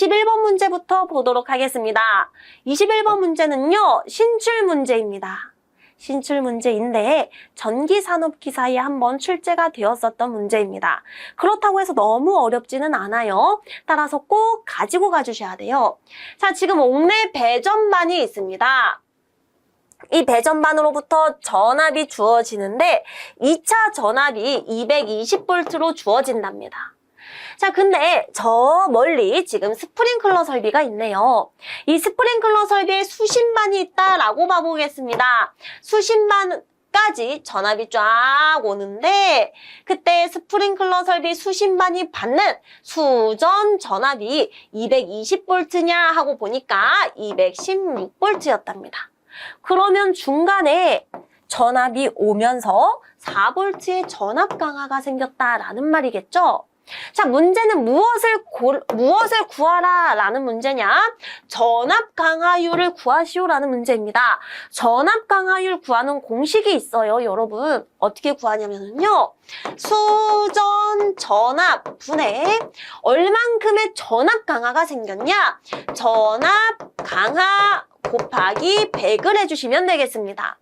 21번 문제부터 보도록 하겠습니다. 21번 문제는요, 신출 문제입니다. 신출 문제인데 전기산업기사에 한번 출제가 되었었던 문제입니다. 그렇다고 해서 너무 어렵지는 않아요. 따라서 꼭 가지고 가주셔야 돼요. 자, 지금 옥내 배전반이 있습니다. 이 배전반으로부터 전압이 주어지는데 2차 전압이 220V로 주어진답니다. 자, 근데 저 멀리 지금 스프링클러 설비가 있네요. 이 스프링클러 설비에 수십만이 있다라고 봐보겠습니다. 수십만 까지 전압이 쫙 오는데 그때 스프링클러 설비 수십만이 받는 수전 전압이 220V냐 하고 보니까 216V였답니다. 그러면 중간에 전압이 오면서 4V의 전압 강화가 생겼다라는 말이겠죠? 자, 문제는 무엇을 고, 무엇을 구하라 라는 문제냐? 전압 강화율을 구하시오 라는 문제입니다. 전압 강화율 구하는 공식이 있어요, 여러분. 어떻게 구하냐면요. 수전 전압 분의 얼만큼의 전압 강화가 생겼냐? 전압 강화 곱하기 100을 해주시면 되겠습니다.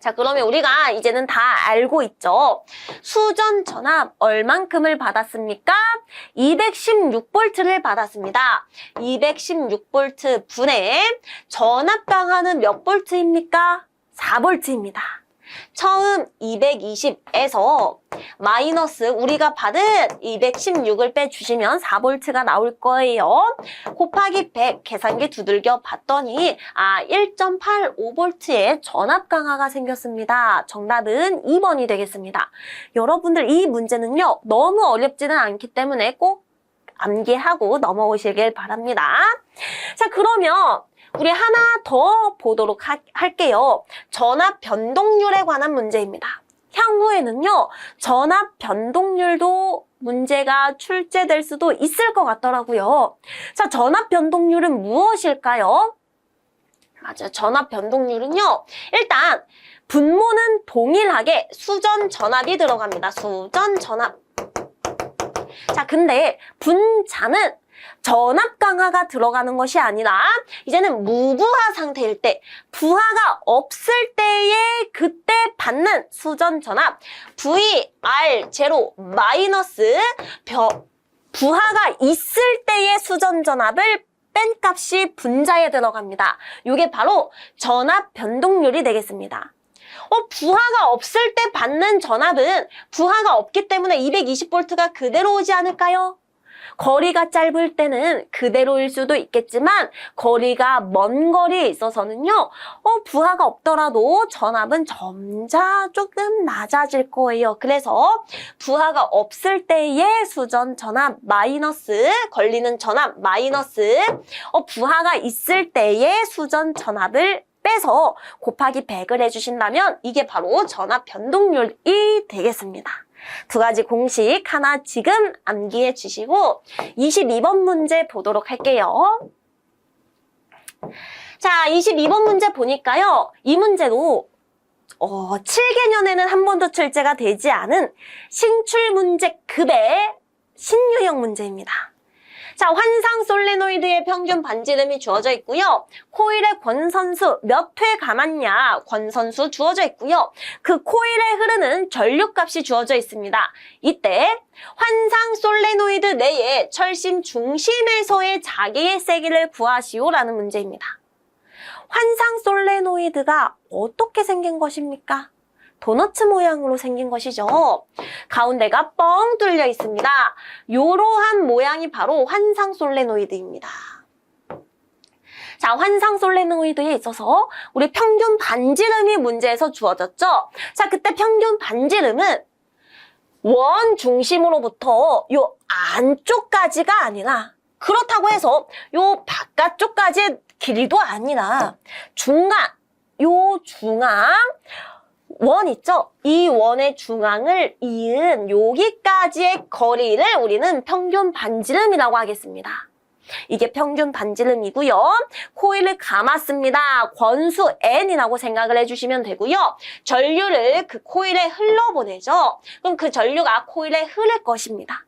자, 그러면 우리가 이제는 다 알고 있죠. 수전 전압 얼만큼을 받았습니까? 216V를 받았습니다. 216V 분의 전압 강화는 몇 볼트입니까? 4V입니다. 처음 220에서 마이너스 우리가 받은 216을 빼주시면 4V가 나올 거예요. 곱하기 100 계산기 두들겨 봤더니 아 1.85V의 전압 강화가 생겼습니다. 정답은 2번이 되겠습니다. 여러분들 이 문제는요 너무 어렵지는 않기 때문에 꼭 암기하고 넘어오시길 바랍니다. 자 그러면 우리 하나 더 보도록 하- 할게요. 전압 변동률에 관한 문제입니다. 향후에는요, 전압 변동률도 문제가 출제될 수도 있을 것 같더라고요. 자, 전압 변동률은 무엇일까요? 맞아요. 전압 변동률은요, 일단, 분모는 동일하게 수전 전압이 들어갑니다. 수전 전압. 자, 근데 분자는 전압 강화가 들어가는 것이 아니라 이제는 무부하 상태일 때 부하가 없을 때에 그때 받는 수전 전압 VR 제로 마이너스 벼- 부하가 있을 때의 수전 전압을 뺀 값이 분자에 들어갑니다. 이게 바로 전압 변동률이 되겠습니다. 어, 부하가 없을 때 받는 전압은 부하가 없기 때문에 220V가 그대로 오지 않을까요? 거리가 짧을 때는 그대로일 수도 있겠지만 거리가 먼 거리에 있어서는요. 어, 부하가 없더라도 전압은 점차 조금 낮아질 거예요. 그래서 부하가 없을 때의 수전 전압 마이너스 걸리는 전압 마이너스 어, 부하가 있을 때의 수전 전압을 빼서 곱하기 100을 해주신다면 이게 바로 전압 변동률이 되겠습니다. 두 가지 공식 하나 지금 암기해 주시고 22번 문제 보도록 할게요. 자, 22번 문제 보니까요. 이 문제도 어, 7개년에는 한 번도 출제가 되지 않은 신출 문제 급의 신유형 문제입니다. 자, 환상 솔레노이드의 평균 반지름이 주어져 있고요. 코일의 권선수 몇 회 감았냐 권선수 주어져 있고요. 그 코일에 흐르는 전류값이 주어져 있습니다. 이때 환상 솔레노이드 내에 철심 중심에서의 자기의 세기를 구하시오라는 문제입니다. 환상 솔레노이드가 어떻게 생긴 것입니까? 도너츠 모양으로 생긴 것이죠. 가운데가 뻥 뚫려 있습니다. 이러한 모양이 바로 환상 솔레노이드입니다. 자, 환상 솔레노이드에 있어서 우리 평균 반지름이 문제에서 주어졌죠. 자, 그때 평균 반지름은 원 중심으로부터 요 안쪽까지가 아니라 그렇다고 해서 요 바깥쪽까지의 길이도 아니라 중앙, 요 중앙 원 있죠? 이 원의 중앙을 이은 여기까지의 거리를 우리는 평균 반지름이라고 하겠습니다. 이게 평균 반지름이고요. 코일을 감았습니다. 권수 N이라고 생각을 해주시면 되고요. 전류를 그 코일에 흘러보내죠. 그럼 그 전류가 코일에 흐를 것입니다.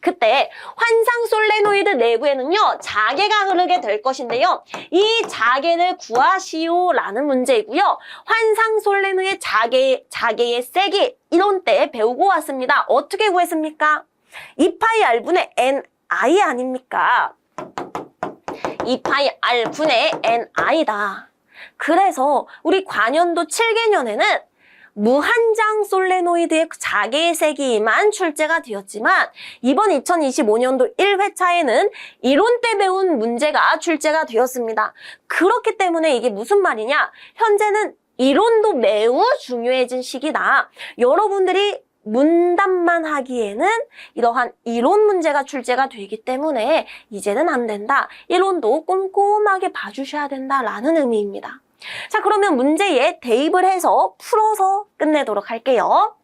그때 환상 솔레노이드 내부에는요, 자개가 흐르게 될 것인데요. 이 자개를 구하시오 라는 문제이고요. 환상 솔레노의 자개, 자개의 세기 이론 때 배우고 왔습니다. 어떻게 구했습니까? 2파이 r분의 ni 아닙니까? 2파이 r분의 ni다. 그래서 우리 관연도 7개년에는 무한장 솔레노이드의 자개의 세기만 출제가 되었지만 이번 2025년도 1회차에는 이론 때 배운 문제가 출제가 되었습니다. 그렇기 때문에 이게 무슨 말이냐? 현재는 이론도 매우 중요해진 시기다. 여러분들이 문답만 하기에는 이러한 이론 문제가 출제가 되기 때문에 이제는 안 된다. 이론도 꼼꼼하게 봐주셔야 된다라는 의미입니다. 자, 그러면 문제에 대입을 해서 풀어서 끝내도록 할게요.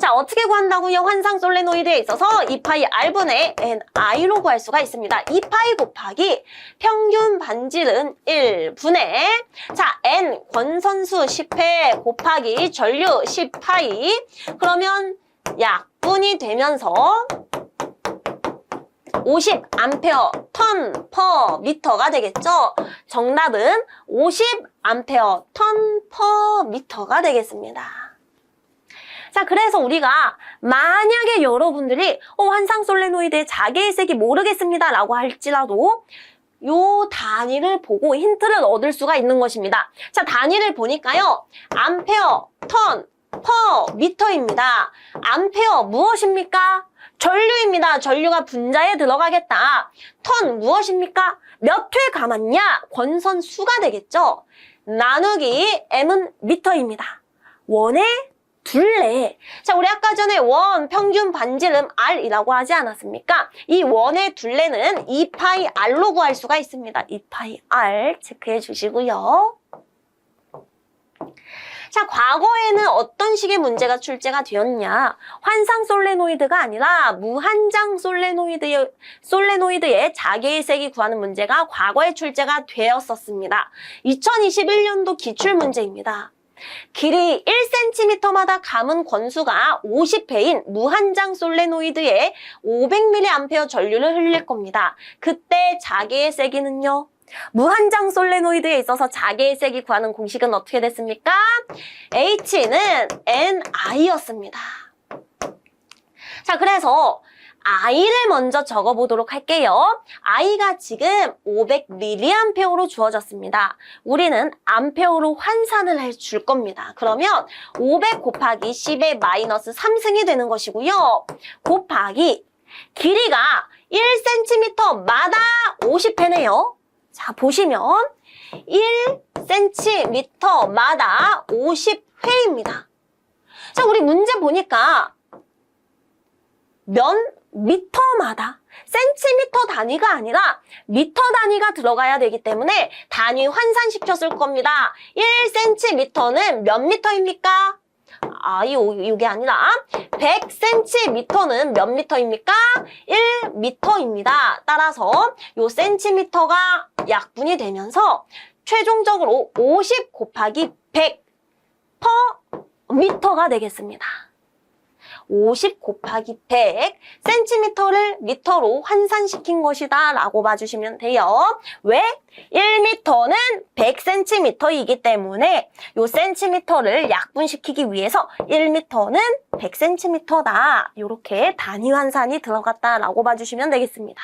자, 어떻게 구한다고요? 환상 솔레노이드에 있어서 2파이 r분의 ni로 구할 수가 있습니다. 2파이 곱하기 평균 반질은 1분의 자, n 권선수 10회 곱하기 전류 10파이 그러면 약분이 되면서 50 암페어 턴 퍼 미터가 되겠죠. 정답은 50 암페어 턴 퍼 미터가 되겠습니다. 자, 그래서 우리가 만약에 여러분들이 어, 환상 솔레노이드의 자개의 색이 모르겠습니다 라고 할지라도 요 단위를 보고 힌트를 얻을 수가 있는 것입니다. 자, 단위를 보니까요. 암페어, 턴, 퍼, 미터입니다. 암페어 무엇입니까? 전류입니다. 전류가 분자에 들어가겠다. 턴 무엇입니까? 몇 회 감았냐? 권선 수가 되겠죠. 나누기 m은 미터입니다. 원의 둘레. 자, 우리 아까 전에 원 평균 반지름 R이라고 하지 않았습니까? 이 원의 둘레는 2파이 R로 구할 수가 있습니다. 2파이 R 체크해 주시고요. 자, 과거에는 어떤 식의 문제가 출제가 되었냐? 환상 솔레노이드가 아니라 무한장 솔레노이드의, 솔레노이드의 자개의 색이 구하는 문제가 과거에 출제가 되었었습니다. 2021년도 기출 문제입니다. 길이 1cm마다 감은 권수가 50회인 무한장 솔레노이드에 500mA 전류를 흘릴 겁니다. 그때 자개의 세기는요? 무한장 솔레노이드에 있어서 자개의 세기 구하는 공식은 어떻게 됐습니까? H는 NI였습니다. 자, 그래서 I를 먼저 적어보도록 할게요. I가 지금 500mAh로 주어졌습니다. 우리는 암페어로 환산을 해줄 겁니다. 그러면 500 곱하기 10의 마이너스 3승이 되는 것이고요. 곱하기 길이가 1cm마다 50회네요. 자, 보시면 1cm마다 50회입니다. 자, 우리 문제 보니까 면 미터마다 센티미터 단위가 아니라 미터 단위가 들어가야 되기 때문에 단위 환산시켰을 겁니다. 1cm는 몇 미터입니까? 아, 이, 이게 아니라 100cm는 몇 미터입니까? 1미터입니다. 따라서 요 센티미터가 약분이 되면서 최종적으로 50 곱하기 100 퍼 미터가 되겠습니다. 50 곱하기 100 센티미터를 미터로 환산시킨 것이다 라고 봐주시면 돼요. 왜? 1미터는 100cm이기 때문에 요 센티미터를 약분시키기 위해서 1미터는 100cm다. 이렇게 단위 환산이 들어갔다라고 봐주시면 되겠습니다.